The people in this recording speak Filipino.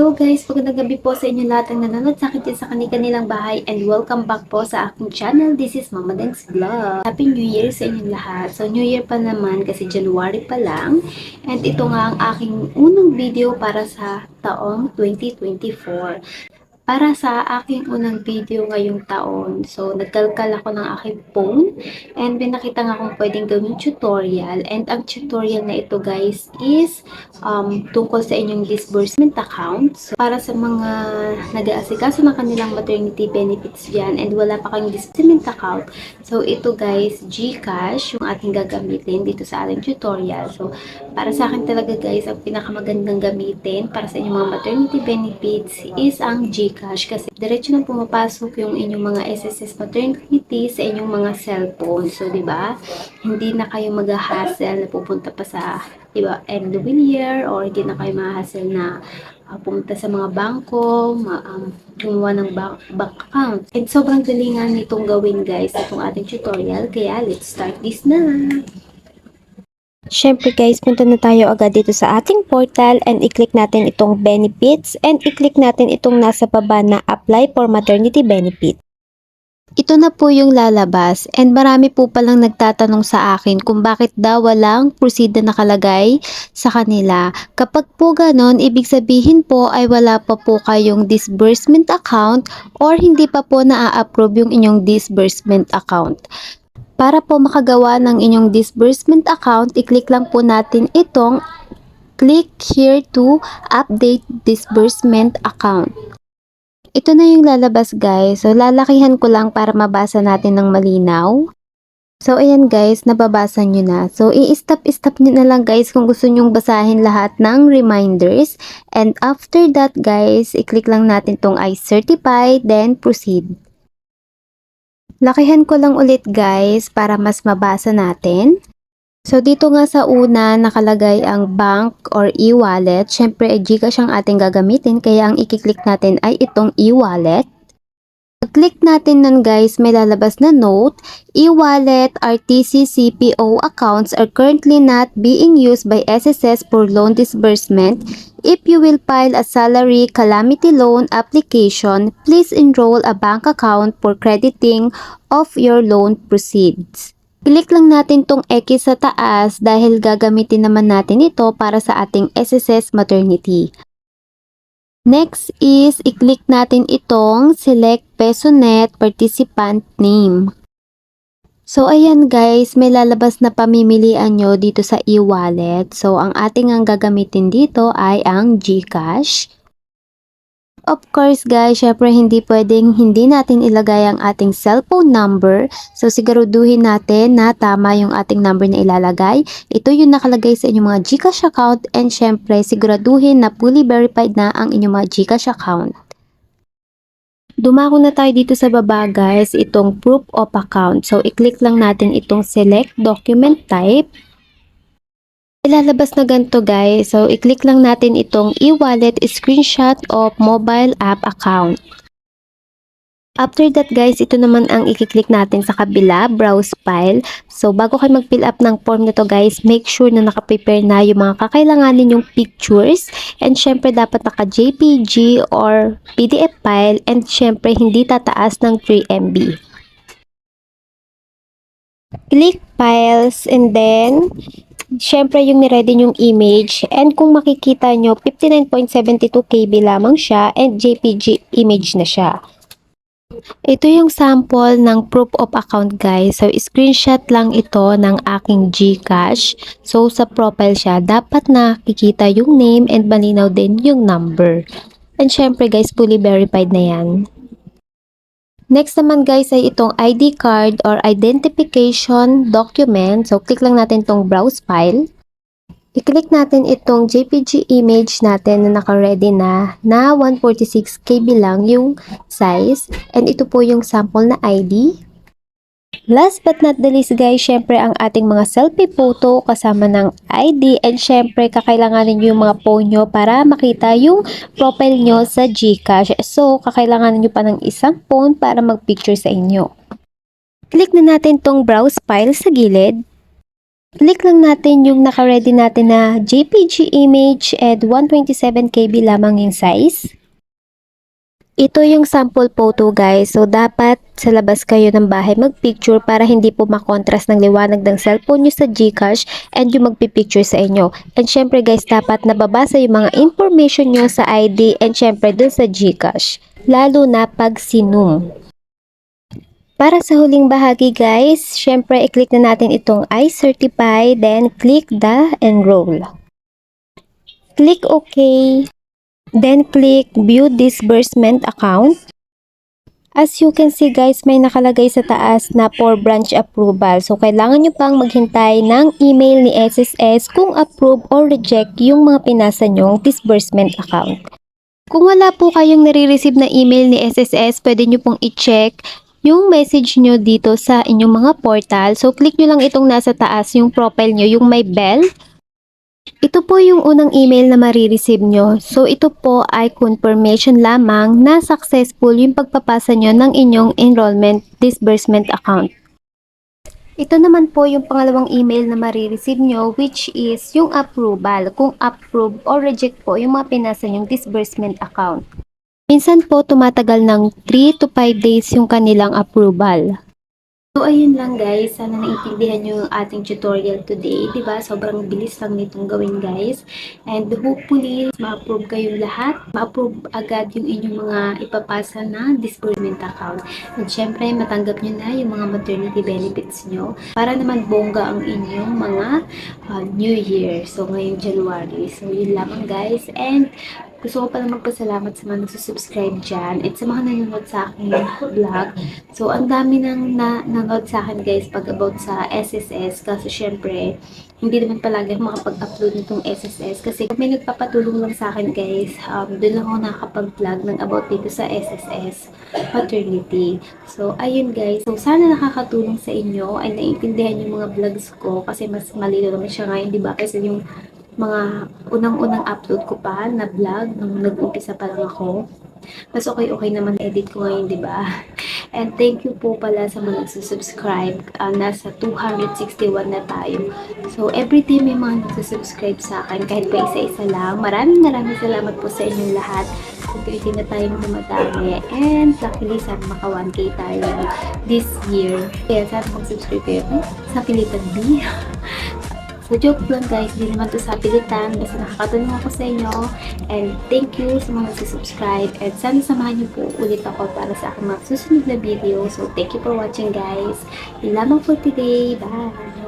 Hello guys, magandang gabi po sa inyo lahat ng nanonood sa akin dyan sa kanilang bahay and welcome back po sa aking channel. This is Mama Deng's Vlog. Happy New Year sa inyong lahat. So New Year pa naman kasi January pa lang and ito nga ang aking unang video para sa taong 2024 para sa aking unang video ngayong taon. So, nagkalkal ako ng aking phone and pinakita nga kung pwedeng gawing tutorial. And ang tutorial na ito guys is um, tungkol sa inyong disbursement account. So, para sa mga nag-aasikaso ng kanilang maternity benefits dyan and wala pa kayong disbursement account. So, ito guys, GCash yung ating gagamitin dito sa ating tutorial. So, para sa akin talaga guys, ang pinakamagandang gamitin para sa inyong mga maternity benefits is ang GCash kasi diretso na pumapasok yung inyong mga SSS maternity sa inyong mga cellphone. So, di ba? Hindi na kayo mag-hassle na pupunta pa sa iba end of the year or hindi na kayo ma-hassle na uh, pumunta sa mga bangko, ma- um, gumawa ng bank, bank account. And sobrang galingan nitong gawin guys, itong ating tutorial. Kaya let's start this na! Siyempre guys, punta na tayo agad dito sa ating portal and i-click natin itong benefits and i-click natin itong nasa baba na apply for maternity benefit. Ito na po yung lalabas and marami po palang nagtatanong sa akin kung bakit daw walang na nakalagay sa kanila. Kapag po ganon, ibig sabihin po ay wala pa po kayong disbursement account or hindi pa po na-approve yung inyong disbursement account. Para po makagawa ng inyong disbursement account, i-click lang po natin itong click here to update disbursement account. Ito na yung lalabas guys. So lalakihan ko lang para mabasa natin ng malinaw. So ayan guys, nababasa nyo na. So i-stop-stop nyo na lang guys kung gusto nyong basahin lahat ng reminders. And after that guys, i-click lang natin tong I certify, then proceed. Lakihan ko lang ulit guys para mas mabasa natin. So dito nga sa una nakalagay ang bank or e-wallet. Syempre ay Gcash ang ating gagamitin kaya ang i-click natin ay itong e-wallet. Pag-click natin nun guys, may lalabas na note, e-wallet RTC CPO accounts are currently not being used by SSS for loan disbursement. If you will file a salary calamity loan application, please enroll a bank account for crediting of your loan proceeds. Click lang natin tong X sa taas dahil gagamitin naman natin ito para sa ating SSS maternity. Next is, i-click natin itong Select PesoNet Participant Name. So, ayan guys, may lalabas na pamimilian nyo dito sa e-wallet. So, ang ating ang gagamitin dito ay ang GCash. Of course guys, syempre hindi pwedeng hindi natin ilagay ang ating cellphone number. So siguraduhin natin na tama yung ating number na ilalagay. Ito yung nakalagay sa inyong mga GCash account and syempre siguraduhin na fully verified na ang inyong mga GCash account. Dumako na tayo dito sa baba guys, itong proof of account. So i-click lang natin itong select document type. Ilalabas na ganito guys. So, i-click lang natin itong e-wallet screenshot of mobile app account. After that guys, ito naman ang i-click natin sa kabila, browse file. So, bago kayo mag-fill up ng form na to guys, make sure na nakaprepare na yung mga kakailanganin yung pictures. And syempre, dapat naka JPG or PDF file. And syempre, hindi tataas ng 3 MB. Click files and then Siyempre, yung niready yung image. And kung makikita nyo, 59.72 KB lamang siya and JPG image na siya. Ito yung sample ng proof of account guys. So, screenshot lang ito ng aking GCash. So, sa profile siya, dapat nakikita yung name and malinaw din yung number. And syempre guys, fully verified na yan. Next naman guys ay itong ID card or identification document. So, click lang natin itong browse file. I-click natin itong JPG image natin na naka-ready na na 146 KB lang yung size. And ito po yung sample na ID. Last but not the least guys, syempre ang ating mga selfie photo kasama ng ID and syempre kakailanganin nyo yung mga phone nyo para makita yung profile nyo sa GCash. So, kakailanganin nyo pa ng isang phone para mag-picture sa inyo. Click na natin tong browse file sa gilid. Click lang natin yung naka-ready natin na JPG image and 127KB lamang yung size. Ito yung sample photo guys. So, dapat sa labas kayo ng bahay mag-picture para hindi po makontrast ng liwanag ng cellphone nyo sa Gcash and yung magpipicture sa inyo. And syempre guys, dapat nababasa yung mga information nyo sa ID and syempre dun sa Gcash. Lalo na pag sinum. Para sa huling bahagi guys, syempre i-click na natin itong I certify then click the enroll. Click OK. Then click view disbursement account. As you can see guys, may nakalagay sa taas na for branch approval. So kailangan nyo pang maghintay ng email ni SSS kung approve or reject yung mga pinasa nyong disbursement account. Kung wala po kayong nare-receive na email ni SSS, pwede nyo pong i-check yung message nyo dito sa inyong mga portal. So click nyo lang itong nasa taas, yung profile nyo, yung may bell. Ito po yung unang email na marireceive nyo. So, ito po ay confirmation lamang na successful yung pagpapasa nyo ng inyong enrollment disbursement account. Ito naman po yung pangalawang email na marireceive nyo which is yung approval. Kung approve or reject po yung mga pinasa nyong disbursement account. Minsan po tumatagal ng 3 to 5 days yung kanilang approval. So, ayun lang guys. Sana naintindihan nyo yung ating tutorial today. ba Sobrang bilis lang nitong gawin guys. And hopefully, ma-approve kayong lahat. Ma-approve agad yung inyong mga ipapasa na disbursement account. At syempre, matanggap nyo na yung mga maternity benefits nyo. Para naman bongga ang inyong mga uh, New Year. So, ngayong January. So, yun lamang guys. And gusto ko pala magpasalamat sa mga nagsusubscribe dyan at sa mga nanonood sa aking vlog. So, ang dami nang na nanonood sa akin guys pag about sa SSS kasi syempre, hindi naman palagi ako makapag-upload nitong SSS kasi may nagpapatulong lang sa akin guys. Um, doon lang ako nakakapag-vlog ng about dito sa SSS maternity. So, ayun guys. So, sana nakakatulong sa inyo ay naiintindihan yung mga vlogs ko kasi mas malino naman siya ngayon, di ba? Kasi yung mga unang-unang upload ko pa na vlog nung nag-umpisa pa lang ako. Mas okay-okay naman edit ko ngayon, di ba? And thank you po pala sa mga nagsusubscribe. Uh, nasa 261 na tayo. So, every day may mga nagsusubscribe sa akin, kahit pa isa-isa lang. Maraming maraming salamat po sa inyong lahat. Unti-unti na tayong dumadami. And luckily, sana maka 1K tayo this year. Kaya sana mag-subscribe kayo sa Pilitan B. So, joke lang guys, hindi naman to sa pilitan. Basta nakakatulong ako sa inyo. And thank you sa mga subscribe And sana samahan niyo po ulit ako para sa aking mga susunod na video. So, thank you for watching guys. Yun lamang for today. Bye!